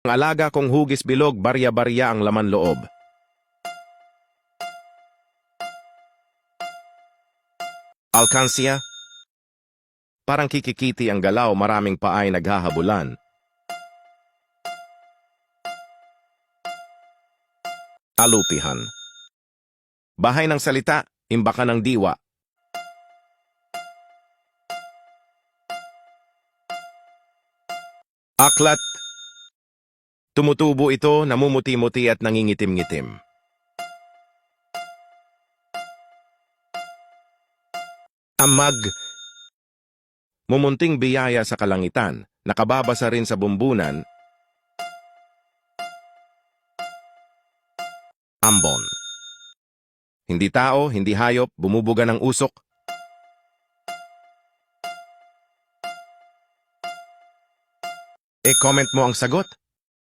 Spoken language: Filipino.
Ang alaga kong hugis bilog, barya-barya ang laman loob. Alkansya? Parang kikikiti ang galaw, maraming paay naghahabulan. Alupihan. Bahay ng salita, imbakan ng diwa. Aklat. Tumutubo ito, namumuti-muti at nangingitim-ngitim. Amag. Mumunting biyaya sa kalangitan, nakababasa rin sa bumbunan. Ambon. Hindi tao, hindi hayop, bumubuga ng usok. E-comment mo ang sagot.